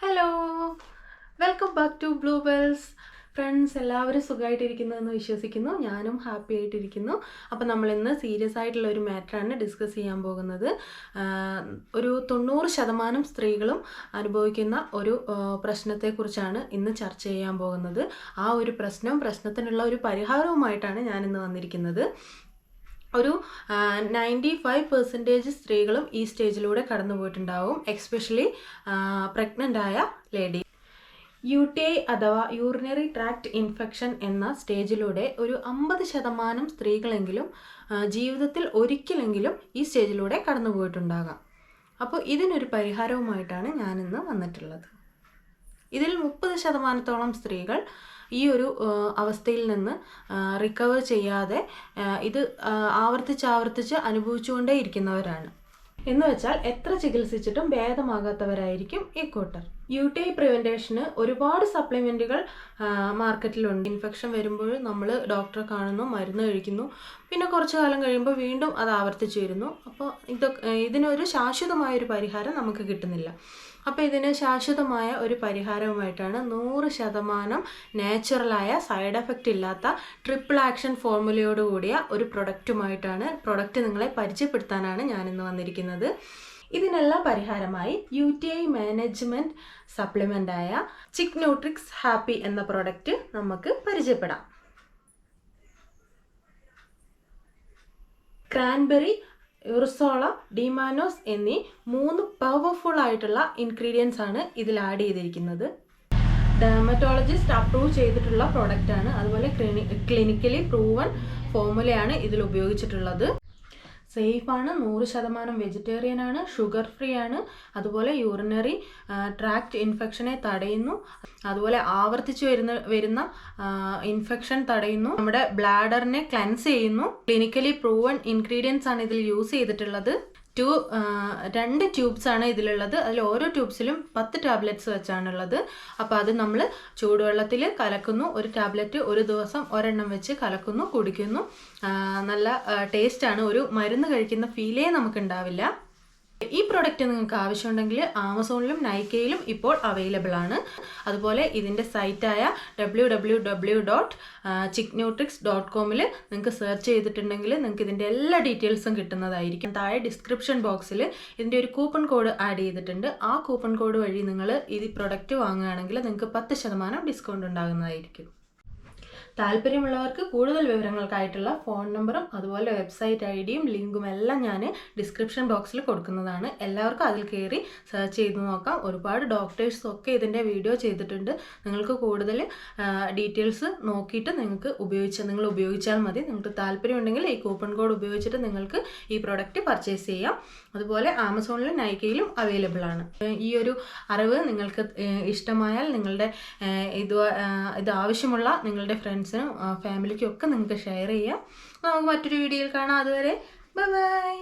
Hello welcome back to blue friends എല്ലാവരും സുഖമായിട്ടിരിക്കുന്നു എന്ന് വിശ്വസിക്കുന്നു. ഞാനും ഹാപ്പി ആയിട്ടിരിക്കുന്നു. അപ്പോൾ നമ്മൾ ഇന്ന് സീരിയസ് ആയിട്ടുള്ള ഒരു മാറ്ററാണ് ഡിസ്കസ് ചെയ്യാൻ പോകുന്നത്. ഒരു തൊണ്ണൂറ് ശതമാനം സ്ത്രീകളും അനുഭവിക്കുന്ന ഒരു പ്രശ്നത്തെക്കുറിച്ചാണ് ഇന്ന് ചർച്ച ചെയ്യാൻ പോകുന്നത്. ആ ഒരു പ്രശ്നം പ്രശ്നത്തിനുള്ള ഒരു പരിഹാരവുമായിട്ടാണ് ഞാനിന്ന് വന്നിരിക്കുന്നത്. ഒരു നയന്റി ഫൈവ് പെർസെന്റേജ് സ്ത്രീകളും ഈ സ്റ്റേജിലൂടെ കടന്നു പോയിട്ടുണ്ടാവും എക്സ്പെഷ്യലി പ്രഗ്നന്റ് ആയ ലേഡി യു ടി ഐ അഥവാ യൂറിനറി ട്രാക്ട് ഇൻഫെക്ഷൻ എന്ന സ്റ്റേജിലൂടെ ഒരു അമ്പത് ശതമാനം സ്ത്രീകളെങ്കിലും ജീവിതത്തിൽ ഒരിക്കലെങ്കിലും ഈ സ്റ്റേജിലൂടെ കടന്നു പോയിട്ടുണ്ടാകാം അപ്പോൾ ഇതിനൊരു പരിഹാരവുമായിട്ടാണ് ഞാനിന്ന് വന്നിട്ടുള്ളത്. ഇതിൽ മുപ്പത് ശതമാനത്തോളം സ്ത്രീകൾ ഈ ഒരു അവസ്ഥയിൽ നിന്ന് റിക്കവർ ചെയ്യാതെ ഇത് ആവർത്തിച്ച് ആവർത്തിച്ച് അനുഭവിച്ചുകൊണ്ടേ ഇരിക്കുന്നവരാണ് എന്ന് വെച്ചാൽ എത്ര ചികിത്സിച്ചിട്ടും ഭേദമാകാത്തവരായിരിക്കും ഈ കൂട്ടർ. യു ടി ഐ പ്രിവെന്റേഷന് ഒരുപാട് സപ്ലിമെന്റുകൾ മാർക്കറ്റിലുണ്ട് ഇൻഫെക്ഷൻ വരുമ്പോൾ നമ്മൾ ഡോക്ടറെ കാണുന്നു മരുന്ന് കഴിക്കുന്നു. പിന്നെ കുറച്ച് കാലം കഴിയുമ്പോൾ വീണ്ടും അത് ആവർത്തിച്ച് വരുന്നു അപ്പോൾ ഇതൊക്കെ ഇതിനൊരു ശാശ്വതമായൊരു പരിഹാരം നമുക്ക് കിട്ടുന്നില്ല. അപ്പോൾ ഇതിന് ശാശ്വതമായ ഒരു പരിഹാരവുമായിട്ടാണ് നൂറ് ശതമാനം നാച്ചുറലായ സൈഡ് എഫക്റ്റ് ഇല്ലാത്ത ട്രിപ്പിൾ ആക്ഷൻ ഫോർമുലയോടുകൂടിയ ഒരു പ്രൊഡക്റ്റുമായിട്ടാണ് പ്രൊഡക്റ്റ് നിങ്ങളെ പരിചയപ്പെടുത്താനാണ് ഞാനിന്ന് വന്നിരിക്കുന്നത്. ഇതിനെല്ലാം പരിഹാരമായി യു ടി ഐ മാനേജ്മെന്റ് സപ്ലിമെന്റായ ചിക് ന്യൂട്രിക്സ് ഹാപ്പി എന്ന പ്രൊഡക്റ്റ് നമുക്ക് പരിചയപ്പെടാം. ക്രാൻബെറി യുർസോള ഡിമാനോസ് എന്നീ മൂന്ന് പവർഫുൾ ആയിട്ടുള്ള ഇൻഗ്രീഡിയൻസ് ആണ് ഇതിൽ ആഡ് ചെയ്തിരിക്കുന്നത്. ഡെർമറ്റോളജിസ്റ്റ് അപ്രൂവ് ചെയ്തിട്ടുള്ള പ്രോഡക്റ്റ് ആണ്. അതുപോലെ ക്ലിനിക്കലി പ്രൂവൺ ഫോർമുലയാണ് ഇതിൽ ഉപയോഗിച്ചിട്ടുള്ളത്. സേഫാണ് നൂറ് ശതമാനം വെജിറ്റേറിയൻ ആണ് ഷുഗർ ഫ്രീ ആണ്. അതുപോലെ യൂറിനറി ട്രാക്ട് ഇൻഫെക്ഷനെ തടയുന്നു. അതുപോലെ ആവർത്തിച്ച് വരുന്ന വരുന്ന ഇൻഫെക്ഷൻ തടയുന്നു. നമ്മുടെ ബ്ലാഡറിനെ ക്ലെൻസ് ചെയ്യുന്നു. ക്ലിനിക്കലി പ്രൂവൺ ഇൻഗ്രീഡിയൻസ് ആണ് ഇതിൽ യൂസ് ചെയ്തിട്ടുള്ളത്. ടു രണ്ട് ട്യൂബ്സ് ആണ് ഇതിലുള്ളത്. അതിൽ ഓരോ ട്യൂബ്സിലും പത്ത് ടാബ്ലറ്റ്സ് വെച്ചാണുള്ളത്. അപ്പോൾ അത് നമ്മൾ ചൂടുവെള്ളത്തിൽ കലക്കുന്നു. ഒരു ടാബ്ലറ്റ് ഒരു ദിവസം ഒരെണ്ണം വെച്ച് കലക്കുന്നു കുടിക്കുന്നു. നല്ല ടേസ്റ്റാണ് ഒരു മരുന്ന് കഴിക്കുന്ന ഫീലേ നമുക്ക് ഉണ്ടാവില്ല ഈ പ്രൊഡക്റ്റ് നിങ്ങൾക്ക് ആവശ്യമുണ്ടെങ്കിൽ ആമസോണിലും നൈക്കയിലും ഇപ്പോൾ അവൈലബിൾ ആണ്. അതുപോലെ ഇതിന്റെ സൈറ്റായ W W W dot Chicnutrix dot കോമിൽ നിങ്ങൾക്ക് സെർച്ച് ചെയ്തിട്ടുണ്ടെങ്കിൽ നിങ്ങൾക്ക് ഇതിന്റെ എല്ലാ ഡീറ്റെയിൽസും കിട്ടുന്നതായിരിക്കും. താഴെ ഡിസ്ക്രിപ്ഷൻ ബോക്സിൽ ഇതിന്റെ ഒരു കൂപ്പൺ കോഡ് ആഡ് ചെയ്തിട്ടുണ്ട്. ആ കൂപ്പൺ കോഡ് വഴി നിങ്ങൾ ഈ പ്രൊഡക്റ്റ് വാങ്ങുകയാണെങ്കിൽ നിങ്ങൾക്ക് പത്ത് ശതമാനം ഡിസ്കൗണ്ട് ഉണ്ടാകുന്നതായിരിക്കും. താല്പര്യമുള്ളവർക്ക് കൂടുതൽ വിവരങ്ങൾക്കായിട്ടുള്ള ഫോൺ നമ്പറും അതുപോലെ വെബ്സൈറ്റ് ഐഡിയും ഡിയും ലിങ്കും എല്ലാം ഞാൻ ഡിസ്ക്രിപ്ഷൻ ബോക്സിൽ കൊടുക്കുന്നതാണ്. എല്ലാവർക്കും അതിൽ കയറി സെർച്ച് ചെയ്ത് നോക്കാം. ഒരുപാട് ഡോക്ടേഴ്സ് ഒക്കെ ഇതിന്റെ വീഡിയോ ചെയ്തിട്ടുണ്ട്. നിങ്ങൾക്ക് കൂടുതൽ ഡീറ്റെയിൽസ് നോക്കിയിട്ട് നിങ്ങൾക്ക് ഉപയോഗിച്ച് നിങ്ങൾ ഉപയോഗിച്ചാൽ മതി. നിങ്ങൾക്ക് താല്പര്യമുണ്ടെങ്കിൽ ഈ കൂപ്പൺ കോഡ് ഉപയോഗിച്ചിട്ട് നിങ്ങൾക്ക് ഈ പ്രോഡക്റ്റ് പർച്ചേസ് ചെയ്യാം. അതുപോലെ ആമസോണിലും നൈക്കയിലും അവൈലബിൾ ആണ്. ഈ ഒരു അറിവ് നിങ്ങൾക്ക് ഇഷ്ടമായാൽ നിങ്ങളുടെ ഇത് ഇത് ആവശ്യമുള്ള നിങ്ങളുടെ ഫ്രണ്ട്സിനും ഫാമിലിക്കും ഒക്കെ നിങ്ങൾക്ക് ഷെയർ ചെയ്യാം. നമുക്ക് മറ്റൊരു വീഡിയോയിൽ കാണാം. അതുവരെ ബൈ ബൈ